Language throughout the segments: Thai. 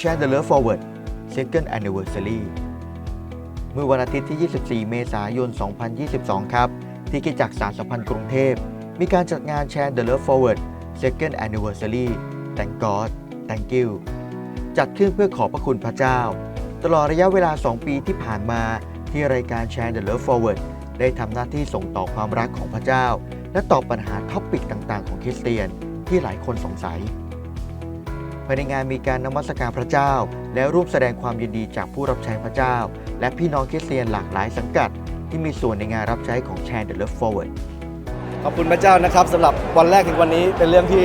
Share the Love Forward Second Anniversary เมื่อวันอาทิตย์ที่ 24 เมษายน 2022 ครับ ที่กิจักสารสัมพันธ์กรุงเทพ มีการจัดงาน Share the Love Forward Second Anniversary Thank God Thank you จัดขึ้นเพื่อขอบพระคุณพระเจ้า ตลอดระยะเวลา 2 ปีที่ผ่านมาที่รายการ Share the Love Forward ได้ทำหน้าที่ส่งต่อความรักของพระเจ้า และตอบปัญหาท็อปิกต่าง ๆ ของคริสเตียนที่หลายคนสงสัย ภายในงานมีการนมัสการพระเจ้า และร่วมแสดงความยินดีจากผู้รับใช้พระเจ้า และพี่น้องคริสเตียนหลากหลายสังกัด ที่มีส่วนในงานรับใช้ของ Share the Love Forward ขอบคุณพระเจ้านะครับสำหรับวันแรกถึงวันนี้เป็นเรื่องที่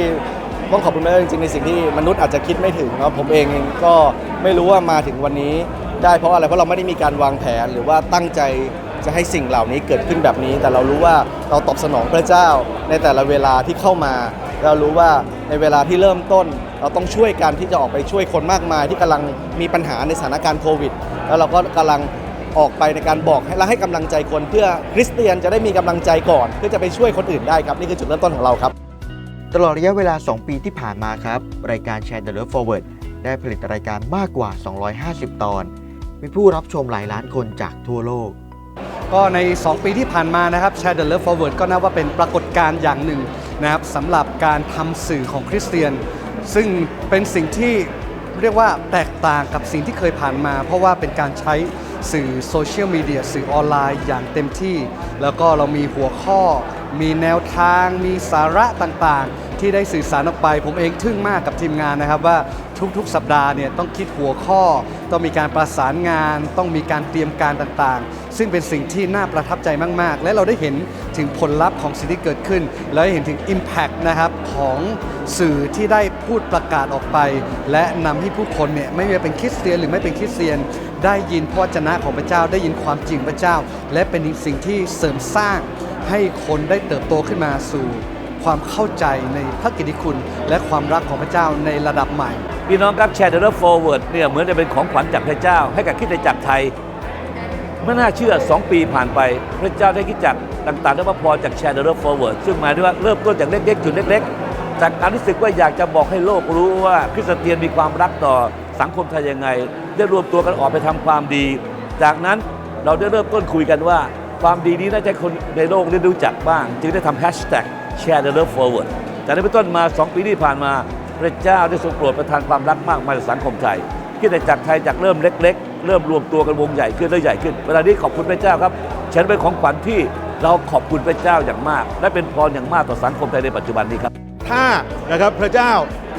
ต้องขอบคุณพระเจ้าจริงๆในสิ่งที่มนุษย์อาจจะคิดไม่ถึงนะครับผมเองก็ไม่รู้ว่ามาถึงวันนี้ ได้เพราะอะไรเพราะเราไม่ได้มีการวางแผนหรือว่าตั้งใจจะให้สิ่งเหล่านี้เกิดขึ้นแบบนี้ แต่เรารู้ว่าเราตอบสนองพระเจ้าในแต่ละเวลาที่เข้ามา เรารู้ว่า ในเวลาที่เริ่มต้น เราต้องช่วยกันที่จะออกไปช่วยคนมากมาย ที่กำลังมีปัญหาในสถานการณ์โควิด แล้วเราก็กำลังออกไปในการบอกให้และให้กำลังใจคนเพื่อคริสเตียนจะได้มีกำลังใจก่อน เพื่อจะไปช่วยคนอื่นได้ครับ นี่คือจุดเริ่มต้นของเราครับ ตลอดระยะเวลา 2 ปีที่ผ่านมาครับ รายการ Share the Love Forward ได้ผลิตรายการมากกว่า 250 ตอน มีผู้รับชมหลายล้านคนจากทั่วโลก ก็ใน 2 ปีที่ผ่านมานะครับ Share the Love Forward ก็นับว่าเป็นปรากฏการณ์อย่างหนึ่ง นะครับสำหรับการทำสื่อของคริสเตียน ซึ่งเป็นสิ่งที่เรียกว่าแตกต่างกับสิ่งที่เคยผ่านมา เพราะว่าเป็นการใช้สื่อโซเชียลมีเดียสื่อออนไลน์อย่างเต็มที่ แล้วก็เรามีหัวข้อ มีแนวทาง มีสาระต่างๆ ที่ได้สื่อสารออกไป ผมเองทึ่งมากกับทีมงานนะครับว่าทุกๆ สัปดาห์เนี่ยต้องคิดหัวข้อ ต้องมีการประสานงาน ต้องมีการเตรียมการต่างๆ ซึ่งเป็นสิ่งที่น่าประทับใจมาก ๆ และเราได้เห็นถึงผลลัพธ์ของสิ่งที่เกิดขึ้น และได้เห็นถึง Impact นะครับของสื่อที่ได้พูดประกาศออกไป และนำให้ผู้คนเนี่ยไม่ว่าเป็นคริสเตียนหรือไม่เป็นคริสเตียน ได้ยินพระวจนะของพระเจ้าได้ยินความจริงพระเจ้า และเป็นสิ่งที่เสริมสร้างให้คนได้เติบโตขึ้นมาสู่ ความเข้าใจในพระกิติคุณ และความรักของพระเจ้าในระดับใหม่ พี่น้องครับแชร์เดอร์ฟอร์เวิร์ดเนี่ยเหมือนจะเป็นของขวัญจากพระเจ้า ให้กับคิดจักรไทยไม่น่าเชื่อ 2 ปีผ่านไป พระเจ้าได้คิดจักรต่างๆได้มาพรจากแชร์เดอร์ฟอร์เวิร์ดซึ่งหมายถึงว่าเริ่มต้นจากเล็กๆจุดเล็ก ๆ จากการรู้สึกว่าอยากจะบอกให้โลกรู้ว่าคริสเตียนมีความรักต่อสังคมไทยยังไง ได้รวมตัวกันออกไปทำความดี จากนั้นเราได้เริ่มต้นคุยกันว่า ความดีนี้น่าจะคนในโลกได้รู้จักบ้าง จึงได้ทำแฮชแท็ก Share the Love Forward จากนั้นเป็นต้นมา 2 ปีที่ผ่านมา พระเจ้าได้ทรงโปรดประทานความรักมากมายต่อสังคมไทยคิดแต่จากไทยจากเริ่มเล็ก ๆ เริ่มรวมตัวกันวงใหญ่ขึ้นและใหญ่ขึ้น เวลานี้ขอบคุณพระเจ้าครับ ฉันเป็นของขวัญที่เราขอบคุณพระเจ้าอย่างมาก และเป็นพรอย่างมากต่อสังคมไทยในปัจจุบันนี้ครับ ถ้านะครับพระเจ้า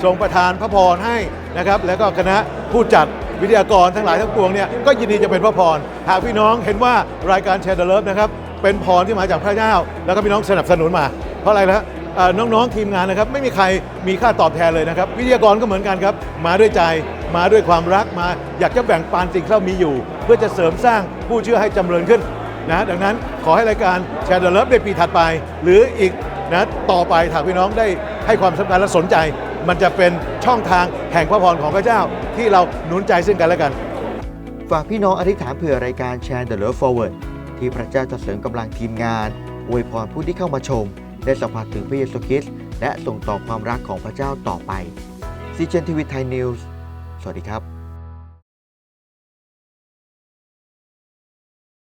ทรงประทานพระพรให้นะครับ แล้วก็คณะผู้จัดวิทยากรทั้งหลายทั้งปวงเนี่ยก็ยินดีจะเป็นพระพรหากพี่น้องเห็นว่ารายการแชร์เดลเลิฟนะครับเป็นพรที่มาจากพระเจ้า แล้วก็พี่น้องสนับสนุนมา เพราะอะไรนะน้องๆทีมงานนะครับไม่มีใครมีค่าตอบแทนเลยนะครับ วิทยากรก็เหมือนกันครับ มาด้วยใจมาด้วยความรักมา อยากจะแบ่งปันสิ่งที่เรามีอยู่ เพื่อจะเสริมสร้างผู้เชื่อให้จำเริญขึ้นนะดังนั้นขอให้รายการแชร์เดลเลิฟในปีถัดไป หรืออีกนะต่อไปถ้าพี่น้องได้ให้ความสำคัญและสนใจ มันจะเป็นช่องทางแห่งพระพรของพระเจ้า ที่เราหนุนใจซึ่งกันและกัน ฝากพี่น้องอธิษฐานเผื่อรายการ Share the Love Forward ที่พระเจ้าจะเสริมกำลังทีมงานอวยพรผู้ที่เข้ามาชม ได้สัมผัสถึงพระเยซูคริสต์และส่งต่อความรักของพระเจ้าต่อไปซีเจนทีวีไทยนิวส์สวัสดีครับ